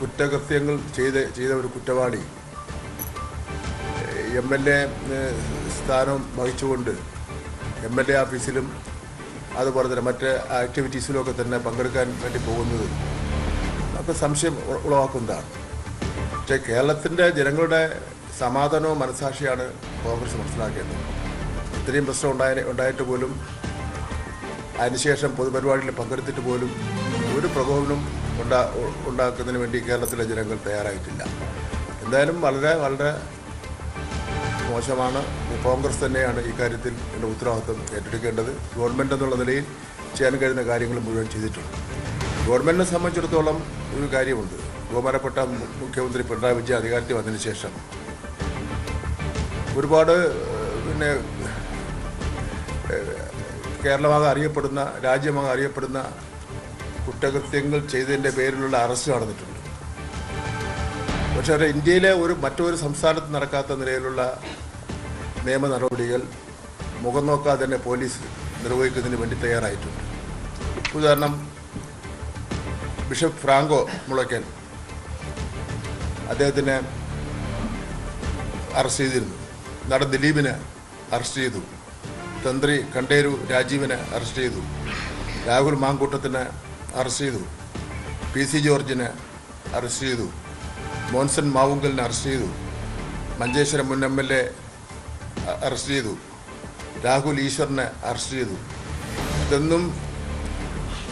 കുറ്റകൃത്യങ്ങൾ ചെയ്ത് ചെയ്ത ഒരു കുറ്റവാളി. എം എൽ എ സ്ഥാനം വഹിച്ചുകൊണ്ട് എം എൽ എ ഓഫീസിലും അതുപോലെ തന്നെ മറ്റ് ആക്ടിവിറ്റീസിലുമൊക്കെ തന്നെ പങ്കെടുക്കാൻ വേണ്ടി പോകുന്നത് നമുക്ക് സംശയം ഉളവാക്കുന്നതാണ്. പക്ഷേ കേരളത്തിന്റെ ജനങ്ങളുടെ സമാധാനവും മനസാക്ഷിയാണ് കോൺഗ്രസ് മനസ്സിലാക്കേണ്ടത് ഇത്രയും പ്രശ്നം ഉണ്ടായ ഉണ്ടായിട്ട് പോലും അതിനുശേഷം പൊതുപരിപാടിയിൽ പങ്കെടുത്തിട്ട് പോലും ഒരു പ്രകോപനം ഉണ്ടാ ഉണ്ടാക്കുന്നതിന് വേണ്ടി കേരളത്തിലെ ജനങ്ങൾ തയ്യാറായിട്ടില്ല. എന്തായാലും വളരെ വളരെ മോശമാണ്. കോൺഗ്രസ് തന്നെയാണ് ഇക്കാര്യത്തിൽ എന്റെ ഉത്തരവാദിത്വം ഏറ്റെടുക്കേണ്ടത്. ഗവൺമെന്റ് എന്നുള്ള നിലയിൽ ചെയ്യാൻ കഴിയുന്ന കാര്യങ്ങൾ മുഴുവൻ ചെയ്തിട്ടുണ്ട്. ഗവൺമെന്റിനെ സംബന്ധിച്ചിടത്തോളം ഒരു കാര്യമുണ്ട്. ബഹുമാനപ്പെട്ട മുഖ്യമന്ത്രി പിണറായി വിജയൻ അധികാരത്തിൽ വന്നതിന് ശേഷം ഒരുപാട് പിന്നെ കേരളമാകെ അറിയപ്പെടുന്ന രാജ്യമാകെ അറിയപ്പെടുന്ന കുറ്റകൃത്യങ്ങൾ ചെയ്തതിന്റെ പേരിലുള്ള അറസ്റ്റ് നടന്നിട്ടുണ്ട്. പക്ഷേ ഇന്ത്യയിലെ ഒരു മറ്റൊരു സംസ്ഥാനത്ത് നടക്കാത്ത നിലയിലുള്ള നിയമ നടപടികൾ മുഖം നോക്കാതെ തന്നെ പോലീസ് നിർവഹിക്കുന്നതിന് വേണ്ടി തയ്യാറായിട്ടുണ്ട്. ഉദാഹരണം ബിഷപ്പ് ഫ്രാങ്കോ മുളയ്ക്കൻ അദ്ദേഹത്തിനെ അറസ്റ്റ് ചെയ്തിരുന്നു. നടൻ ദിലീപിനെ അറസ്റ്റ് ചെയ്തു. തന്ത്രി കണ്ടേരു രാജീവിനെ അറസ്റ്റ് ചെയ്തു. രാഹുൽ മാങ്കൂട്ടത്തിനെ അറസ്റ്റ് ചെയ്തു. പി സി ജോർജിനെ അറസ്റ്റ് ചെയ്തു. മോൻസൺ മാവുങ്കലിനെ അറസ്റ്റ് ചെയ്തു. മഞ്ചേശ്വരം മുൻ എം എൽ എ അറസ്റ്റ് ചെയ്തു. രാഹുൽ ഈശ്വറിനെ അറസ്റ്റ് ചെയ്തു. ഇതൊന്നും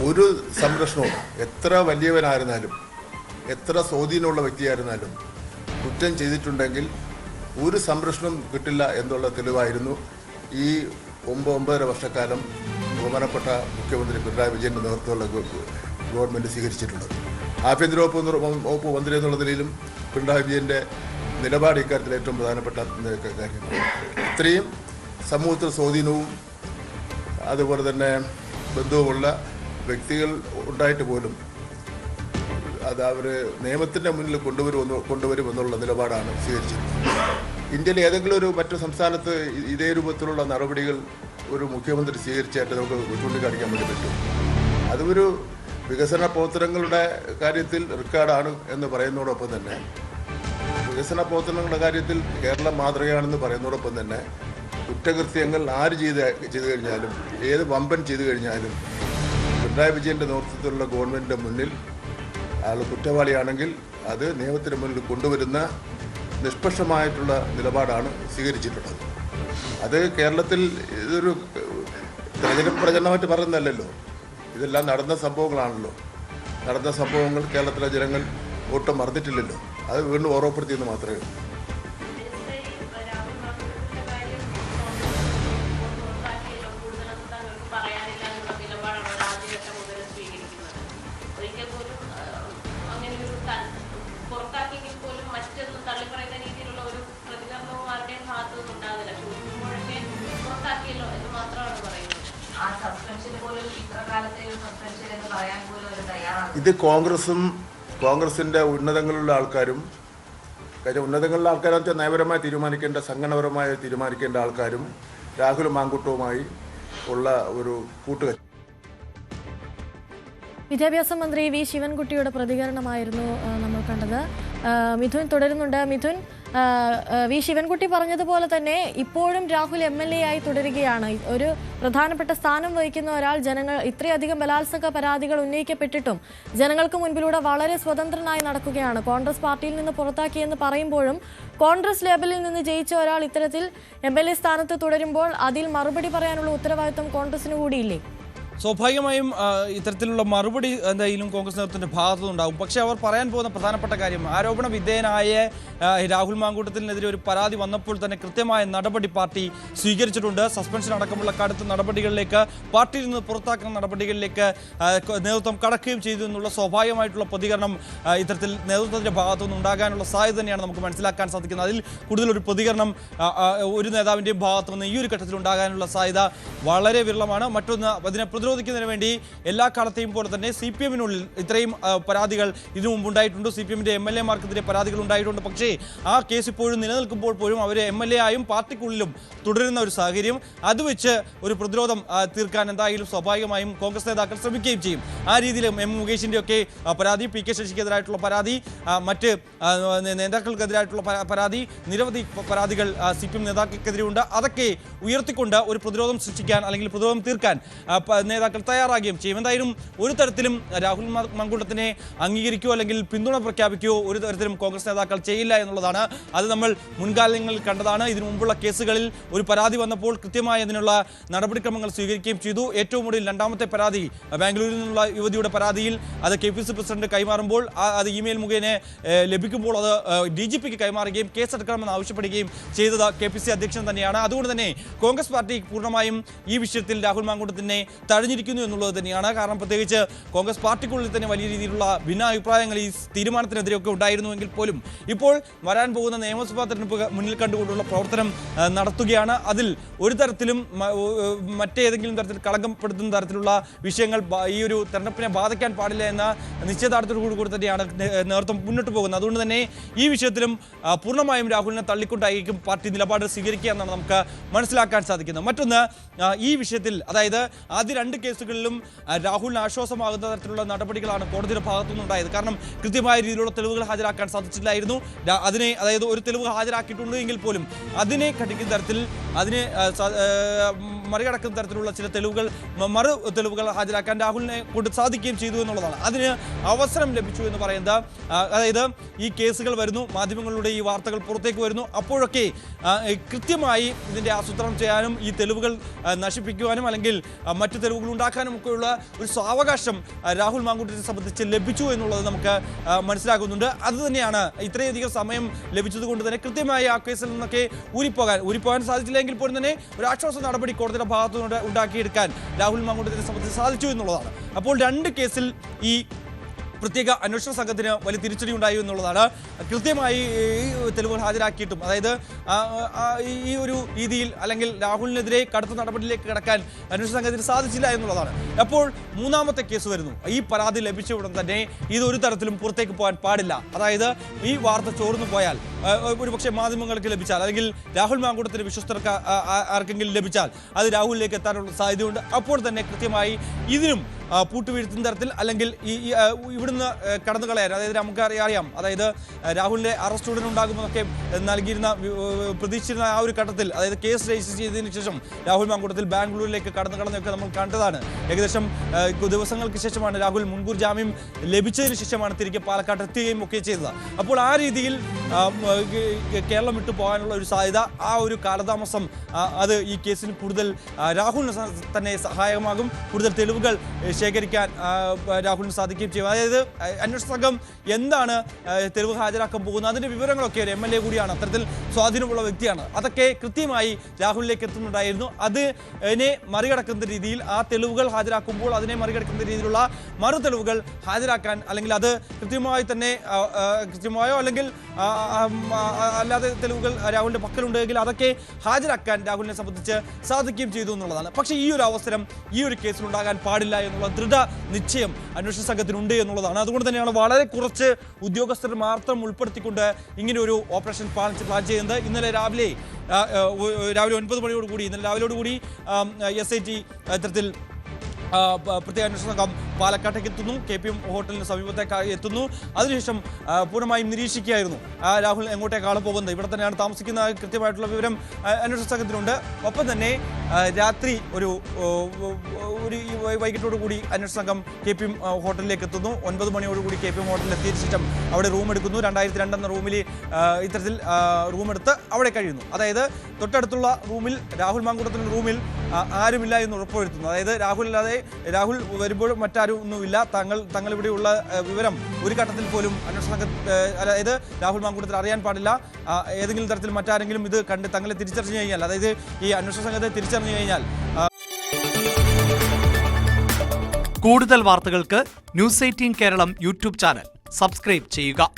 ഒരു സംരക്ഷണവും എത്ര വലിയവനായിരുന്നാലും എത്ര സ്വാധീനമുള്ള വ്യക്തിയായിരുന്നാലും കുറ്റം ചെയ്തിട്ടുണ്ടെങ്കിൽ ഒരു സംരക്ഷണം കിട്ടില്ല എന്നുള്ള തെളിവായിരുന്നു ഈ ഒമ്പത് ഒമ്പതര വർഷക്കാലം ബഹുമാനപ്പെട്ട മുഖ്യമന്ത്രി പിണറായി വിജയന്റെ നേതൃത്വമുള്ള ഗവ- ഗവൺമെന്റ് സ്വീകരിച്ചിട്ടുള്ളത് ആഭ്യന്തര വകുപ്പ് വകുപ്പ് മന്ത്രി എന്നുള്ള നിലയിലും പിണറായി വിജയന്റെ നിലപാട് ഇക്കാര്യത്തിൽ ഏറ്റവും പ്രധാനപ്പെട്ട കാര്യമാണ് ഇത്രയും സമൂഹത്തിൽ സ്വാധീനവും അതുപോലെ തന്നെ ബന്ധവുമുള്ള വ്യക്തികൾ ഉണ്ടായിട്ട് പോലും അത് അവർ നിയമത്തിന്റെ മുന്നിൽ കൊണ്ടുവരുമെന്ന് കൊണ്ടുവരുമെന്നുള്ള നിലപാടാണ് സ്വീകരിച്ചത് ഇന്ത്യയിലെ ഏതെങ്കിലും ഒരു മറ്റു സംസ്ഥാനത്ത് ഇതേ രൂപത്തിലുള്ള നടപടികൾ ഒരു മുഖ്യമന്ത്രി സ്വീകരിച്ചായിട്ട് നമുക്ക് ചൂണ്ടിക്കാണിക്കാൻ വേണ്ടി പറ്റും. അതൊരു വികസന പ്രവർത്തനങ്ങളുടെ കാര്യത്തിൽ റെക്കോർഡാണ് എന്ന് പറയുന്നതോടൊപ്പം തന്നെ വികസന പ്രവർത്തനങ്ങളുടെ കാര്യത്തിൽ കേരളം മാതൃകയാണെന്ന് പറയുന്നതോടൊപ്പം തന്നെ കുറ്റകൃത്യങ്ങൾ ആര് ചെയ്ത് ചെയ്തു കഴിഞ്ഞാലും ഏത് വമ്പൻ ചെയ്തു കഴിഞ്ഞാലും പിണറായി വിജയന്റെ നേതൃത്വത്തിലുള്ള ഗവൺമെന്റിന്റെ മുന്നിൽ ആൾ കുറ്റവാളിയാണെങ്കിൽ അത് നിയമത്തിന് മുന്നിൽ കൊണ്ടുവരുന്ന നിഷ്പക്ഷമായിട്ടുള്ള നിലപാടാണ് സ്വീകരിച്ചിട്ടുള്ളത്. അത് കേരളത്തിൽ ഇതൊരു തെരഞ്ഞെടുപ്പ് പ്രചരണമായിട്ട് പറയുന്നതല്ലല്ലോ. ഇതെല്ലാം നടന്ന സംഭവങ്ങളാണല്ലോ. നടന്ന സംഭവങ്ങൾ കേരളത്തിലെ ജനങ്ങൾ ഒട്ടും മറന്നിട്ടില്ലല്ലോ. അത് വീണ്ടും ഓർമ്മപ്പെടുത്തിയെന്ന് മാത്രമേ ഇത് കോൺഗ്രസും കോൺഗ്രസിന്റെ ഉന്നതങ്ങളിലുള്ള ആൾക്കാരും കാര്യം ഉന്നതങ്ങളിലുള്ള ആൾക്കാരെന്ന് വെച്ചാൽ നയപരമായി തീരുമാനിക്കേണ്ട സംഘടനപരമായി തീരുമാനിക്കേണ്ട ആൾക്കാരും രാഹുൽ മാങ്കുട്ടവുമായി ഉള്ള ഒരു കൂട്ടുകെട്ട് വിദ്യാഭ്യാസ മന്ത്രി വി ശിവൻകുട്ടിയുടെ പ്രതികരണമായിരുന്നു നമ്മൾ കണ്ടത്. മിഥുൻ തുടരുന്നുണ്ട്. മിഥുൻ വി ശിവൻകുട്ടി പറഞ്ഞതുപോലെ തന്നെ ഇപ്പോഴും രാഹുൽ എം എൽ എ ആയി തുടരുകയാണ്. ഒരു പ്രധാനപ്പെട്ട സ്ഥാനം വഹിക്കുന്ന ഒരാൾ ജനങ്ങൾ ഇത്രയധികം ബലാത്സംഗ പരാതികൾ ഉന്നയിക്കപ്പെട്ടിട്ടും ജനങ്ങൾക്ക് മുൻപിലൂടെ വളരെ സ്വതന്ത്രനായി നടക്കുകയാണ്. കോൺഗ്രസ് പാർട്ടിയിൽ നിന്ന് പുറത്താക്കിയെന്ന് പറയുമ്പോഴും കോൺഗ്രസ് ലേബലിൽ നിന്ന് ജയിച്ച ഒരാൾ ഇത്തരത്തിൽ എം എൽ എ സ്ഥാനത്ത് തുടരുമ്പോൾ അതിൽ മറുപടി പറയാനുള്ള ഉത്തരവാദിത്വം കോൺഗ്രസിന് കൂടിയില്ലേ? സ്വാഭാവികമായും ഇത്തരത്തിലുള്ള മറുപടി എന്തായാലും കോൺഗ്രസ് നേതൃത്വത്തിന്റെ ഭാഗത്തുനിന്നുണ്ടാവും പക്ഷേ അവർ പറയാൻ പോകുന്ന പ്രധാനപ്പെട്ട കാര്യം ആരോപണ വിധേയനായ രാഹുൽ മാങ്കൂട്ടത്തിനെതിരെ ഒരു പരാതി വന്നപ്പോൾ തന്നെ കൃത്യമായ നടപടി പാർട്ടി സ്വീകരിച്ചിട്ടുണ്ട്. സസ്പെൻഷൻ അടക്കമുള്ള കടുത്ത നടപടികളിലേക്ക് പാർട്ടിയിൽ നിന്ന് പുറത്താക്കുന്ന നടപടികളിലേക്ക് നേതൃത്വം കടക്കുകയും ചെയ്തു എന്നുള്ള സ്വാഭാവികമായിട്ടുള്ള പ്രതികരണം ഇത്തരത്തിൽ നേതൃത്വത്തിന്റെ ഭാഗത്തുനിന്ന് ഉണ്ടാകാനുള്ള സാധ്യത തന്നെയാണ് നമുക്ക് മനസ്സിലാക്കാൻ സാധിക്കുന്നത്. അതിൽ കൂടുതലൊരു പ്രതികരണം ഒരു നേതാവിന്റെയും ഭാഗത്തുനിന്ന് ഈ ഒരു ഘട്ടത്തിൽ ഉണ്ടാകാനുള്ള സാധ്യത വളരെ വിരളമാണ്. മറ്റൊന്ന് അതിനെ പ്രതിരോധിക്കുന്നതിന് വേണ്ടി എല്ലാ കാലത്തെയും പോലെ തന്നെ സി പി എമ്മിനുള്ളിൽ ഇത്രയും പരാതികൾ ഇതിനു മുമ്പ് ഉണ്ടായിട്ടുണ്ട്. സി പി എമ്മിന്റെ എം എൽ എമാർക്കെതിരെ പരാതികൾ ഉണ്ടായിട്ടുണ്ട്. പക്ഷേ ആ കേസ് ഇപ്പോഴും നിലനിൽക്കുമ്പോൾ പോലും അവർ എം എൽ എ ആയും പാർട്ടിക്കുള്ളിലും തുടരുന്ന ഒരു സാഹചര്യം. അത് വെച്ച് ഒരു പ്രതിരോധം തീർക്കാൻ എന്തായാലും സ്വാഭാവികമായും കോൺഗ്രസ് നേതാക്കൾ ശ്രമിക്കുകയും ചെയ്യും. ആ രീതിയിൽ എം മുകേഷിന്റെ ഒക്കെ പരാതി പി കെ ശശിക്കെതിരായിട്ടുള്ള പരാതി മറ്റ് നേതാക്കൾക്കെതിരായിട്ടുള്ള പരാതി നിരവധി പരാതികൾ സി പി എം നേതാക്കൾക്കെതിരെയുണ്ട് അതൊക്കെ ഉയർത്തിക്കൊണ്ട് ഒരു പ്രതിരോധം സൃഷ്ടിക്കാൻ അല്ലെങ്കിൽ പ്രതിരോധം തീർക്കാൻ നേതാക്കൾ തയ്യാറാകുകയും ചെയ്യും. എന്തായാലും ഒരു തരത്തിലും രാഹുൽ മ- മങ്കുട്ടത്തിനെ അംഗീകരിക്കുകയോ അല്ലെങ്കിൽ പിന്തുണ പ്രഖ്യാപിക്കുകയോ ഒരു തരത്തിലും കോൺഗ്രസ് നേതാക്കൾ ചെയ്യില്ല എന്നുള്ളതാണ്. അത് നമ്മൾ മുൻകാലങ്ങളിൽ കണ്ടതാണ്. ഇതിനു മുമ്പുള്ള കേസുകളിൽ ഒരു പരാതി വന്നപ്പോൾ കൃത്യമായി അതിനുള്ള നടപടിക്രമങ്ങൾ സ്വീകരിക്കുകയും ചെയ്തു. ഏറ്റവും ഒടുവിൽ രണ്ടാമത്തെ പരാതി ബാംഗ്ലൂരിൽ നിന്നുള്ള യുവതിയുടെ പരാതിയിൽ അത് കെ പി സി പ്രസിഡന്റ് കൈമാറുമ്പോൾ അത് ഇമെയിൽ മുഖേന ലഭിക്കുമ്പോൾ അത് ഡി ജി പിക്ക് കൈമാറുകയും കേസെടുക്കണമെന്ന് ആവശ്യപ്പെടുകയും ചെയ്തത് കെ പി സി അധ്യക്ഷൻ തന്നെയാണ്. അതുകൊണ്ട് തന്നെ കോൺഗ്രസ് പാർട്ടി പൂർണമായും ഈ വിഷയത്തിൽ രാഹുൽ മാങ്കൂട്ടത്തിനെ തഴഞ്ഞിരിക്കുന്നു എന്നുള്ളത് തന്നെയാണ്. കാരണം പ്രത്യേകിച്ച് കോൺഗ്രസ് പാർട്ടിക്കുള്ളിൽ തന്നെ വലിയ രീതിയിലുള്ള ഭിന്നാഭിപ്രായങ്ങൾ ഈ തീരുമാനത്തിനെതിരെയൊക്കെ ഉണ്ടായിരുന്നുവെങ്കിൽ പോലും ഇപ്പോൾ വരാൻ പോകുന്ന നിയമസഭാ തെരഞ്ഞെടുപ്പ് മുന്നിൽ കണ്ടുകൊണ്ടുള്ള പ്രവർത്തനം നടത്തുകയാണ്. അതിൽ ഒരു തരത്തിലും മറ്റേതെങ്കിലും തരത്തിൽ കളങ്കപ്പെടുത്തുന്ന തരത്തിലുള്ള വിഷയങ്ങൾ ഈ ഒരു തെരഞ്ഞെടുപ്പിനെ ബാധിക്കാൻ പാടില്ല എന്ന നിശ്ചയദാർഢ്യത്തോടു കൂടി തന്നെയാണ് നേതൃത്വം മുന്നോട്ട് പോകുന്നത്. അതുകൊണ്ട് തന്നെ ഈ വിഷയത്തിലും പൂർണമായും രാഹുലിനെ തള്ളിക്കൊണ്ടായിരിക്കും പാർട്ടി നിലപാട് സ്വീകരിക്കുക എന്നാണ് നമുക്ക് മനസ്സിലാക്കാൻ സാധിക്കുന്നത്. മറ്റൊന്ന് ഈ വിഷയത്തിൽ അതായത് ആദ്യ രണ്ട് കേസുകളിലും ആ, രാഹുലിന് ആശ്വാസമാകുന്ന തരത്തിലുള്ള നടപടികളാണ് കോടതിയുടെ ഭാഗത്തുനിന്നുണ്ടായത്. കാരണം കൃത്യമായ രീതിയിലുള്ള തെളിവുകൾ ഹാജരാക്കാൻ സാധിച്ചില്ലായിരുന്നു അതിനെ അതായത് ഒരു തെളിവ് ഹാജരാക്കിയിട്ടുണ്ട് എങ്കിൽ പോലും അതിനെ കഠിക്കുന്ന തരത്തിൽ അതിനെ മറികടക്കുന്ന തരത്തിലുള്ള ചില തെളിവുകൾ മറു തെളിവുകൾ ഹാജരാക്കാൻ രാഹുലിനെ കൊണ്ട് സാധിക്കുകയും ചെയ്തു എന്നുള്ളതാണ്. അതിന് അവസരം ലഭിച്ചു എന്ന് പറയുന്നത് അതായത് ഈ കേസുകൾ വരുന്നു മാധ്യമങ്ങളിലൂടെ ഈ വാർത്തകൾ പുറത്തേക്ക് വരുന്നു. അപ്പോഴൊക്കെ കൃത്യമായി ഇതിന്റെ ആസൂത്രണം ചെയ്യാനും ഈ തെളിവുകൾ നശിപ്പിക്കുവാനും അല്ലെങ്കിൽ മറ്റ് തെളിവുകൾ ഉണ്ടാക്കാനും ഒക്കെയുള്ള ഒരു സാവകാശം രാഹുൽ മാങ്കുട്ടിനെ സംബന്ധിച്ച് ലഭിച്ചു എന്നുള്ളത് നമുക്ക് മനസ്സിലാകുന്നുണ്ട്. അത് തന്നെയാണ് ഇത്രയധികം സമയം ലഭിച്ചത് കൊണ്ട് തന്നെ കൃത്യമായി ആ കേസിൽ നിന്നൊക്കെ ഊരിപ്പോകാൻ ഊരിപ്പോകാൻ സാധിച്ചില്ലെങ്കിൽ പോലും തന്നെ ഒരു ആശ്വാസ നടപടി കോടതിയുടെ ഭാഗത്തുനിന്ന് ഉണ്ടാക്കിയെടുക്കാൻ രാഹുൽ മാങ്കൂട്ടത്തിനെ സംബന്ധിച്ച് സാധിച്ചു എന്നുള്ളതാണ്. അപ്പോൾ രണ്ട് കേസിൽ ഈ പ്രത്യേക അന്വേഷണ സംഘത്തിന് വലിയ തിരിച്ചടി ഉണ്ടായി എന്നുള്ളതാണ്. കൃത്യമായി തെളിവുകൾ ഹാജരാക്കിയിട്ടും അതായത് ഈ ഒരു രീതിയിൽ അല്ലെങ്കിൽ രാഹുലിനെതിരെ കടുത്ത നടപടിയിലേക്ക് കടക്കാൻ അന്വേഷണ സംഘത്തിന് സാധിച്ചില്ല എന്നുള്ളതാണ്. അപ്പോൾ മൂന്നാമത്തെ കേസ് വരുന്നു. ഈ പരാതി ലഭിച്ച ഉടൻ തന്നെ ഇത് ഒരു തരത്തിലും പുറത്തേക്ക് പോകാൻ പാടില്ല. അതായത് ഈ വാർത്ത ചോർന്നു പോയാൽ ഒരു പക്ഷേ മാധ്യമങ്ങൾക്ക് ലഭിച്ചാൽ അല്ലെങ്കിൽ രാഹുൽ മാങ്കൂട്ടത്തിന് വിശ്വസ്തർക്ക് ആർക്കെങ്കിലും ലഭിച്ചാൽ അത് രാഹുലിലേക്ക് എത്താനുള്ള സാധ്യതയുണ്ട്. അപ്പോൾ തന്നെ കൃത്യമായി ഇതിനും പൂട്ടുവീഴ്ത്തുന്ന തരത്തിൽ അല്ലെങ്കിൽ ഈ ഇവിടുന്ന് കടന്നു കളയാൻ അതായത് നമുക്ക് അറിയാം അതായത് രാഹുലിന്റെ അറസ്റ്റ് ഉടൻ ഉണ്ടാകുമെന്നൊക്കെ നൽകിയിരുന്ന പ്രതീക്ഷിച്ചിരുന്ന ആ ഒരു ഘട്ടത്തിൽ അതായത് കേസ് രജിസ്റ്റർ ചെയ്തതിനു ശേഷം രാഹുൽ മാങ്കൂട്ടത്തിൽ ബാംഗ്ലൂരിലേക്ക് കടന്നു കളഞ്ഞൊക്കെ നമ്മൾ കണ്ടതാണ്. ഏകദേശം ദിവസങ്ങൾക്ക് ശേഷമാണ് രാഹുൽ മുൻകൂർ ജാമ്യം ലഭിച്ചതിന് ശേഷമാണ് തിരികെ പാലക്കാട്ട് എത്തുകയും ഒക്കെ ചെയ്തത്. അപ്പോൾ ആ രീതിയിൽ കേരളം വിട്ടു പോകാനുള്ള ഒരു സാധ്യത ആ ഒരു കാലതാമസം അത് ഈ കേസിന് കൂടുതൽ രാഹുലിന് തന്നെ സഹായകമാകും. കൂടുതൽ തെളിവുകൾ ശേഖരിക്കാൻ രാഹുലിന് സാധിക്കുകയും ചെയ്യും. അതായത് അന്വേഷണ സംഘം എന്താണ് തെളിവ് ഹാജരാക്കാൻ പോകുന്നത്? അതിന്റെ വിവരങ്ങളൊക്കെ ഒരു എം എൽ എ കൂടിയാണ്. അത്തരത്തിൽ സ്വാധീനമുള്ള വ്യക്തിയാണ്. അതൊക്കെ കൃത്യമായി രാഹുലിലേക്ക് എത്തുന്നുണ്ടായിരുന്നു. അതിനെ മറികടക്കുന്ന രീതിയിൽ ആ തെളിവുകൾ ഹാജരാക്കുമ്പോൾ അതിനെ മറികടക്കുന്ന രീതിയിലുള്ള മറു തെളിവുകൾ ഹാജരാക്കാൻ അല്ലെങ്കിൽ അത് കൃത്യമായി തന്നെ കൃത്യമായോ അല്ലെങ്കിൽ അല്ലാതെ തെളിവുകൾ രാഹുലിന്റെ പക്കലുണ്ടെങ്കിൽ അതൊക്കെ ഹാജരാക്കാൻ രാഹുലിനെ സംബന്ധിച്ച് സാധിക്കുകയും ചെയ്തു എന്നുള്ളതാണ്. പക്ഷേ ഈ ഒരു അവസരം ഈ ഒരു കേസിൽ ഉണ്ടാകാൻ പാടില്ല എന്നുള്ള ദൃഢ നിശ്ചയം അന്വേഷണ സംഘത്തിനുണ്ട് എന്നുള്ളതാണ്. അതുകൊണ്ട് തന്നെയാണ് വളരെ കുറച്ച് ഉദ്യോഗസ്ഥർ മാത്രം ഉൾപ്പെടുത്തിക്കൊണ്ട് ഇങ്ങനെ ഒരു ഓപ്പറേഷൻ പ്ലാൻ പ്ലാൻ ചെയ്യുന്നത്. ഇന്നലെ രാവിലെ രാവിലെ ഒൻപത് മണിയോടുകൂടി ഇന്നലെ രാവിലോടുകൂടി കൂടി എസ് ഐ ടി ഇത്തരത്തിൽ പ്രത്യേക അന്വേഷണ സംഘം പാലക്കാട്ടേക്ക് എത്തുന്നു. കെ പി എം ഹോട്ടലിന് സമീപത്തേക്ക് എത്തുന്നു. അതിനുശേഷം പൂർണമായും നിരീക്ഷിക്കുകയായിരുന്നു. രാഹുൽ എങ്ങോട്ടേക്കാണ് പോകുന്നത്? ഇവിടെ തന്നെയാണ് താമസിക്കുന്ന കൃത്യമായിട്ടുള്ള വിവരം അന്വേഷണ സംഘത്തിനുണ്ട്. ഒപ്പം തന്നെ രാത്രി ഒരു ഒരു വൈകിട്ടോടു കൂടി അന്വേഷണ സംഘം കെ പി എം ഹോട്ടലിലേക്ക് എത്തുന്നു. ഒൻപത് മണിയോടുകൂടി കെ പി എം ഹോട്ടലിൽ എത്തിയ ശേഷം അവിടെ റൂം എടുക്കുന്നു. രണ്ടായിരത്തി രണ്ടെന്ന റൂമിൽ ഇത്തരത്തിൽ റൂം എടുത്ത് അവിടെ കഴിയുന്നു. അതായത് തൊട്ടടുത്തുള്ള റൂമിൽ രാഹുൽ മാങ്കൂട്ടത്തിന്റെ റൂമിൽ ആരുമില്ല എന്ന് ഉറപ്പുവരുത്തുന്നു. അതായത് രാഹുൽ അല്ലാതെ രാഹുൽ വരുമ്പോൾ മറ്റാരും ഒന്നുമില്ല. തങ്ങൾ തങ്ങൾ വിവരം ഒരു ഘട്ടത്തിൽ പോലും അന്വേഷണ അതായത് രാഹുൽ മാങ്കൂട്ടത്തിൽ അറിയാൻ പാടില്ല. ഏതെങ്കിലും തരത്തിൽ മറ്റാരെങ്കിലും ഇത് കണ്ട് തങ്ങളെ തിരിച്ചറിഞ്ഞു കഴിഞ്ഞാൽ അതായത് ഈ അന്വേഷണ സംഘത്തെ തിരിച്ചറിഞ്ഞു കഴിഞ്ഞാൽ കൂടുതൽ വാർത്തകൾക്ക് news eighteen Keralam YouTube channel subscribe ചെയ്യുക.